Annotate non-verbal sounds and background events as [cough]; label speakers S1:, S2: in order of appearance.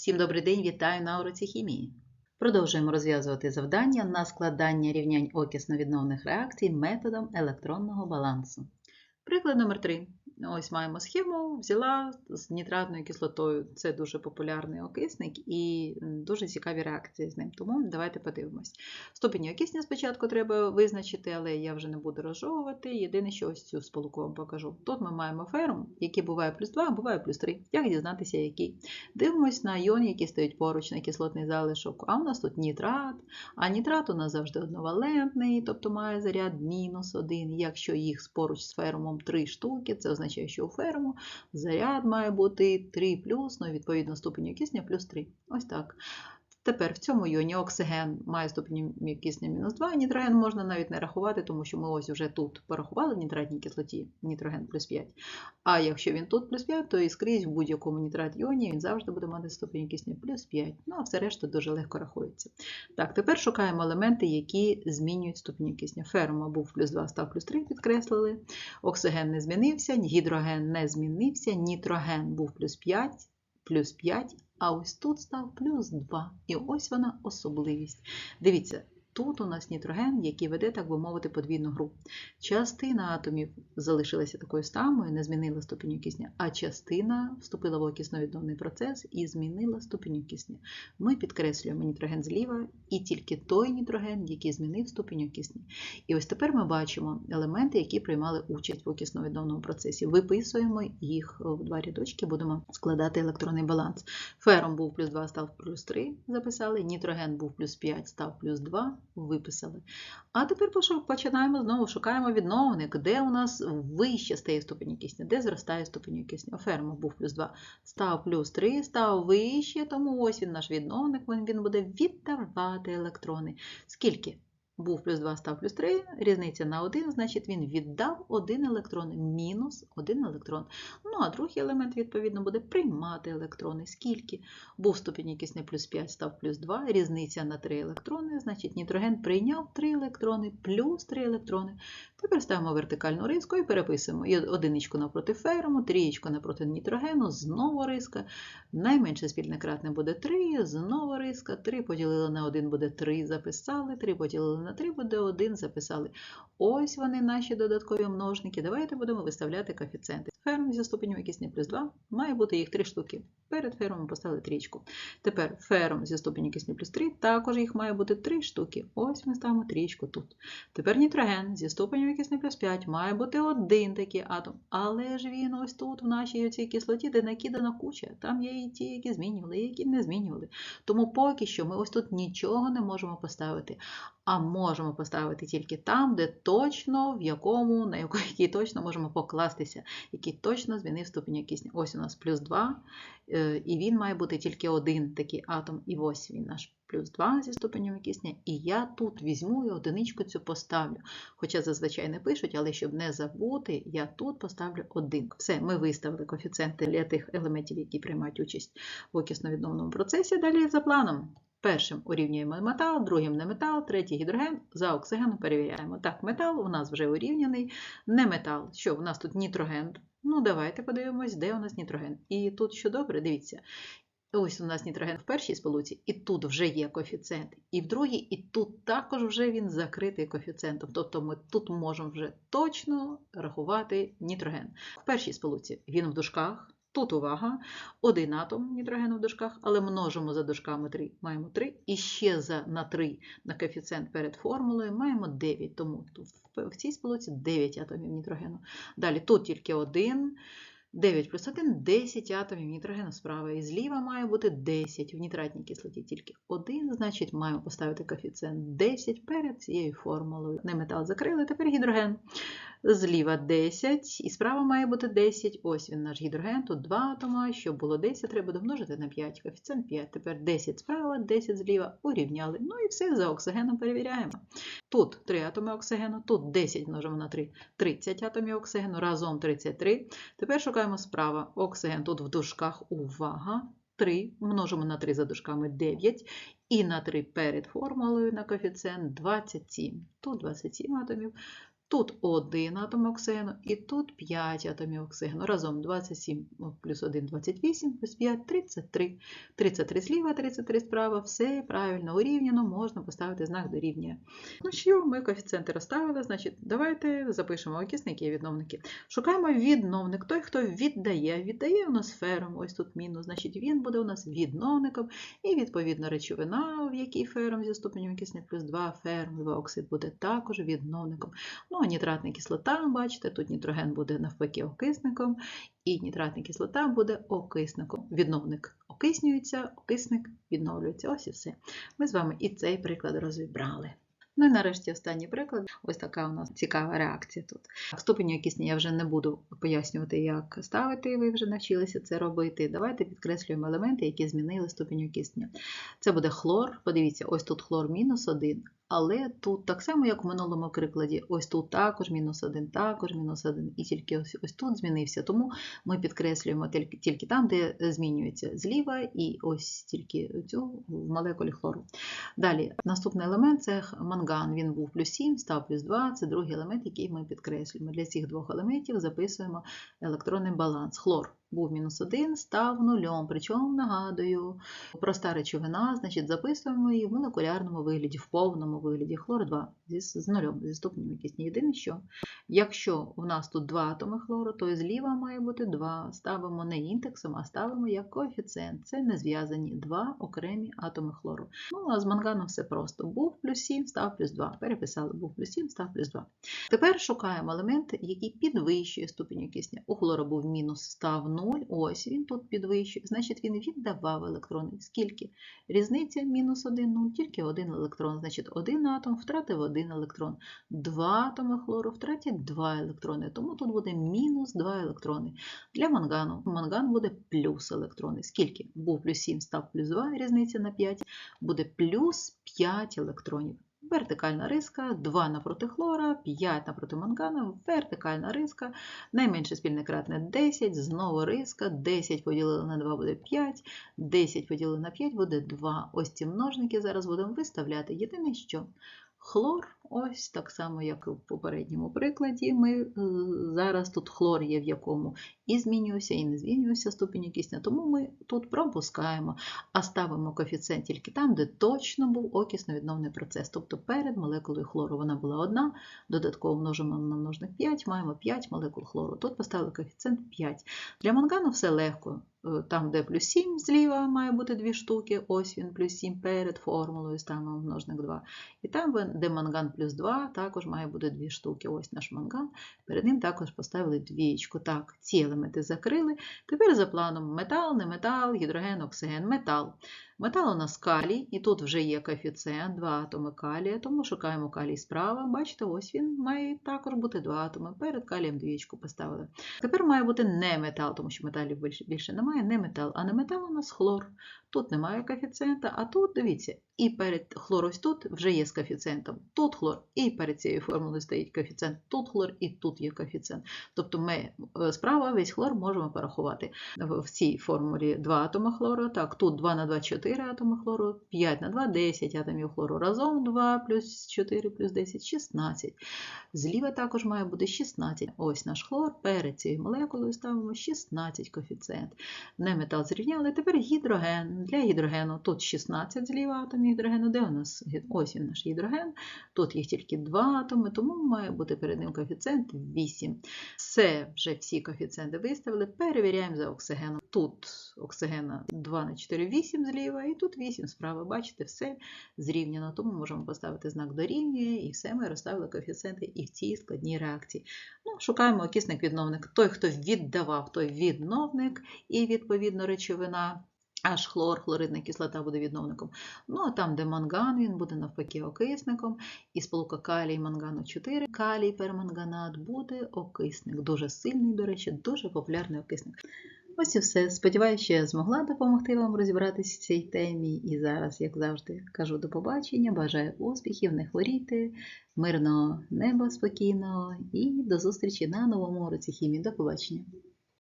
S1: Всім добрий день, вітаю на уроці хімії. Продовжуємо розв'язувати завдання на складання рівнянь окисно-відновних реакцій методом електронного балансу. Приклад номер 3. Ось маємо схему, взяла з нітратною кислотою. Це дуже популярний окисник і дуже цікаві реакції з ним. Тому давайте подивимось. Ступені окисня спочатку треба визначити, але я вже не буду розжовувати. Єдине, що ось цю сполуку вам покажу. Тут ми маємо ферум, який буває плюс 2, а буває плюс 3. Як дізнатися, який? Дивимось на іони, які стоять поруч на кислотний залишок. А у нас тут нітрат. А нітрат у нас завжди одновалентний, тобто має заряд мінус 1. Якщо їх поруч з ферумом 3 штуки, це означає, що у ферму заряд має бути 3 ну, відповідно ступеню кисня плюс 3. Ось так. Тепер в цьому іоні оксиген має ступені кисня мінус 2, нітроген можна навіть не рахувати, тому що ми ось вже тут порахували в нітратній кислоті нітроген плюс 5. А якщо він тут плюс 5, то і скрізь в будь-якому нітрат іоні він завжди буде мати ступені кисня плюс 5. Ну, а все решта дуже легко рахується. Так, тепер шукаємо елементи, які змінюють ступені кисня. Ферма був плюс 2, став плюс 3, підкреслили. Оксиген не змінився, гідроген не змінився, нітроген був плюс 5, плюс 5. А ось тут став плюс 2. І ось вона особливість. Дивіться, Тут у нас нітроген, який веде, так би мовити, подвійну гру. Частина атомів залишилася такою самою, не змінила ступінь кисня, а частина вступила в окисно-відновний процес і змінила ступінь кисня. Ми підкреслюємо нітроген зліва і тільки той нітроген, який змінив ступінь кисня. І ось тепер ми бачимо елементи, які приймали участь в окисно-відновному процесі. Виписуємо їх в два рядочки, будемо складати електронний баланс. Фером був плюс 2, став плюс 3, записали, нітроген був плюс 5, став плюс 2 виписали. А тепер починаємо знову шукаємо відновник, де у нас вище стає ступені кисня, де зростає ступені кисня. Ферма був плюс 2, став плюс 3, став вище, тому ось він наш відновник, він буде віддавати електрони. Скільки? Був плюс 2, став плюс 3, різниця на 1, значить він віддав 1 електрон, мінус 1 електрон. Ну, а другий елемент, відповідно, буде приймати електрони. Скільки? Був ступінь кисня плюс 5, став плюс 2, різниця на 3 електрони, значить нітроген прийняв 3 електрони, плюс 3 електрони. Тепер ставимо вертикальну риску і переписуємо одиничку напроти ферму, трієчку напроти нітрогену, знову риска. Найменше спільне кратне буде 3, знову риска, 3 поділили на 1 буде 3, записали, 3 поділили на на 3 буде 1, записали. Ось вони наші додаткові множники. Давайте будемо виставляти коефіцієнти. Ферм зі ступенем кисня плюс 2, має бути їх 3 штуки. Перед фермом поставили трічку. Тепер ферм зі ступенем кисня плюс 3, також їх має бути 3 штуки. Ось ми ставимо трічку тут. Тепер нітроген зі ступенем кисня плюс 5 має бути один такий атом. Але ж він ось тут, в нашій цій кислоті, де накидана куча. Там є і ті, які змінювали, і які не змінювали. Тому поки що ми ось тут нічого не можемо поставити. А можемо поставити тільки там, де точно, в якому, на який [laughs] точно можемо покластися, який точно змінив ступінь кисня. Ось у нас плюс 2, е, і він має бути тільки один такий атом. І ось він наш плюс 2 зі ступенем кисня. І я тут візьму і одиничку цю поставлю. Хоча зазвичай не пишуть, але щоб не забути, я тут поставлю 1. Все, ми виставили коефіцієнти для тих елементів, які приймають участь в окисно-відновному процесі. Далі за планом. Першим урівнюємо метал, другим не метал, третій гідроген, за оксигеном перевіряємо. Так, метал у нас вже урівняний, не метал. Що, у нас тут нітроген? Ну, давайте подивимось, де у нас нітроген. І тут що добре, дивіться. Ось у нас нітроген в першій сполуці, і тут вже є коефіцієнт, і в другій, і тут також вже він закритий коефіцієнтом. Тобто ми тут можемо вже точно рахувати нітроген. В першій сполуці він в дужках, Тут увага, один атом нітрогену в дужках, але множимо за дужками 3, маємо 3. І ще за, на 3 на коефіцієнт перед формулою маємо 9, тому тут в цій сполуці 9 атомів нітрогену. Далі тут тільки один. 9 плюс 1 10 атомів нітрогену справа і зліва має бути 10 в нітратній кислоті тільки 1, значить маємо поставити коефіцієнт 10 перед цією формулою. Не метал закрили, тепер гідроген зліва 10, і справа має бути 10. Ось він наш гідроген, тут 2 атома, щоб було 10, треба домножити на 5, коефіцієнт 5. Тепер 10 справа, 10 зліва урівняли. Ну і все, за оксигеном перевіряємо. Тут 3 атоми оксигену, тут 10 множимо на 3, 30 атомів оксигену, разом 33. Тепер шукаємо справа. Оксиген тут в дужках увага. 3 множимо на 3 за дужками 9, і на 3 перед формулою на коефіцієнт 27. Тут 27 атомів. Тут 1 атом оксигену і тут 5 атомів оксигену. Разом 27 плюс 1 28 плюс 5 33. 33 зліва, 33 справа. Все правильно урівняно, можна поставити знак дорівнює. Ну що, ми коефіцієнти розставили, значить, давайте запишемо окисники і відновники. Шукаємо відновник, той, хто віддає. Віддає у нас фером, ось тут мінус, значить він буде у нас відновником. І відповідно речовина, в якій фером зі ступенем окисня плюс 2, фером, 2 оксид буде також відновником. Ну, нітратна кислота, бачите, тут нітроген буде навпаки окисником, і нітратна кислота буде окисником. Відновник окиснюється, окисник відновлюється. Ось і все. Ми з вами і цей приклад розібрали. Ну і нарешті останній приклад. Ось така у нас цікава реакція тут. Ступені окисні я вже не буду пояснювати, як ставити, ви вже навчилися це робити. Давайте підкреслюємо елементи, які змінили ступінь окиснення. Це буде хлор. Подивіться, ось тут хлор мінус 1, але тут так само, як в минулому прикладі, ось тут також мінус 1, також мінус 1, і тільки ось, ось тут змінився. Тому ми підкреслюємо тільки, тільки там, де змінюється зліва, і ось тільки цю в молекулі хлору. Далі, наступний елемент це манган. Він був плюс 7, став плюс 2. Це другий елемент, який ми підкреслюємо. Для цих двох елементів записуємо електронний баланс. Хлор був мінус 1, став нульом. Причому, нагадую, проста речовина, значить, записуємо її в молекулярному вигляді, в повному вигляді хлор 2 зі, з нульом, зі ступенем якийсь єдине, що якщо у нас тут 2 атоми хлору, то зліва має бути 2. Ставимо не індексом, а ставимо як коефіцієнт. Це не зв'язані два окремі атоми хлору. Ну, а з манганом все просто. Був плюс 7, став плюс 2. Переписали, був плюс 7, став плюс 2. Тепер шукаємо елемент, який підвищує ступінь кисня. У хлору був мінус, став 0. 0, ось він тут підвищує, значить він віддавав електрони. Скільки? Різниця мінус 1, 0, тільки один електрон. Значить, один атом втратив один електрон. Два атоми хлору втратять два електрони. Тому тут буде мінус 2 електрони. Для мангану манган буде плюс електрони. Скільки? Був плюс 7, став плюс 2, різниця на 5, буде плюс 5 електронів. Вертикальна риска, 2 напроти хлора, 5 напроти мангана, вертикальна риска, найменше спільне кратне 10, знову риска, 10 поділили на 2 буде 5, 10 поділили на 5 буде 2. Ось ці множники зараз будемо виставляти. Єдине що хлор, ось так само, як і в попередньому прикладі, ми е, зараз тут хлор є в якому і змінюється, і не змінюється ступінь кисня, тому ми тут пропускаємо, а ставимо коефіцієнт тільки там, де точно був окісно-відновний процес. Тобто перед молекулою хлору вона була одна, додатково множимо на множник 5, маємо 5 молекул хлору. Тут поставили коефіцієнт 5. Для мангану все легко. Е, там, де плюс 7 зліва має бути дві штуки, ось він плюс 7 перед формулою ставимо множник 2. І там, де манган плюс 2, також має бути дві штуки. Ось наш манган. Перед ним також поставили двічку. Так, ці елементи закрили. Тепер за планом метал, не метал, гідроген, оксиген, метал. Метал у нас калій, і тут вже є коефіцієнт, 2 атоми калія, тому шукаємо калій справа. Бачите, ось він має також бути 2 атоми. Перед калієм двічку поставили. Тепер має бути не метал, тому що металів більше немає, не метал. А не метал у нас хлор. Тут немає коефіцієнта, а тут, дивіться, і перед хлор ось тут вже є з коефіцієнтом. Тут хлор, і перед цією формулою стоїть коефіцієнт, тут хлор, і тут є коефіцієнт. Тобто ми е, справа весь хлор можемо порахувати. В цій формулі 2 атоми хлору, так, тут 2 на 2 4 атоми хлору, 5 на 2 10 атомів хлору. Разом 2 плюс 4 плюс 10 16. Зліва також має бути 16. Ось наш хлор, перед цією молекулою ставимо 16 коефіцієнт. Не метал зрівняли, тепер гідроген. Для гідрогену тут 16 зліва атомів гідрогену, де у нас ось він наш гідроген, тут їх тільки 2 атоми, тому має бути перед ним коефіцієнт 8. Це вже всі коефіцієнти виставили, перевіряємо за оксигеном. Тут оксигена 2 на 4, 8 зліва, і тут 8 справа. Бачите, все зрівняно, тому можемо поставити знак дорівнює, і все ми розставили коефіцієнти і в цій складній реакції. Ну, Шукаємо окисник-відновник. Той, хто віддавав, той відновник, і відповідно речовина. Аж хлор, хлоридна кислота буде відновником. Ну, а там, де манган, він буде навпаки окисником. І сполука калій мангану 4, калій перманганат буде окисник. Дуже сильний, до речі, дуже популярний окисник. Ось і все. Сподіваюся, що я змогла допомогти вам розібратися в цій темі. І зараз, як завжди, кажу до побачення, бажаю успіхів, не хворійте, мирного неба спокійного і до зустрічі на новому уроці хімії. До побачення!